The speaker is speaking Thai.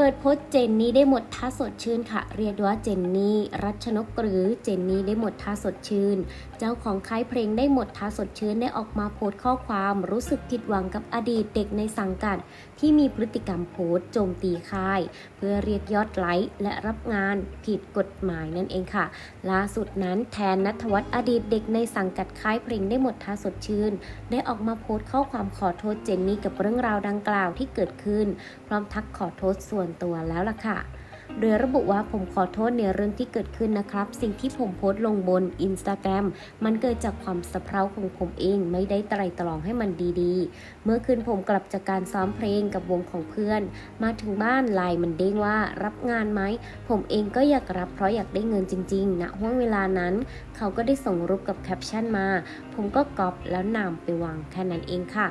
ปิดโพสเจนนี่ได้หมดท่าสดชื่นค่ะ เรียกว่าเจนนี่รัชนกหรือเจนนี่ได้หมดท่าสดชื่น เจ้าของค่ายเพลงได้หมดท่าสดชื่นได้ออกมาโพสต์ข้อความรู้สึกผิดหวังกับอดีตเด็กในสังกัด ที่มีพฤติกรรมโพสต์โจมตีค่าย เพื่อเรียกยอดไลค์และรับงานผิดกฎหมายนั่นเองค่ะ ล่าสุดนั้นแทนนัทวัฒน์อดีตเด็กในสังกัดค่ายเพลงได้หมดท่าสดชื่น ได้ออกมาโพสต์ข้อความขอโทษเจนนี่กับเรื่องราวดังกล่าวที่เกิดขึ้น พร้อมทักขอโทษส่วนตัวแล้วล่ะค่ะ โดยระบุว่าผมขอโทษในเรื่องที่เกิดขึ้นนะครับ สิ่งที่ผมโพสต์ลงบนอินสตาแกรมมันเกิดจากความสะเพร่าของผมเองไม่ได้ไตร่ตรองให้มันดีๆ เมื่อคืนผมกลับจากการซ้อมเพลงกับวงของเพื่อน มาถึงบ้านไลน์มันเด้งว่ารับงานไหม ผมเองก็อยากรับเพราะอยากได้เงินจริงๆณห่วงเวลานั้น เขาก็ได้ส่งรูปกับแคปชั่นมา ผมก็ก๊อปแล้วนำไปวางแค่นั้นเองค่ะ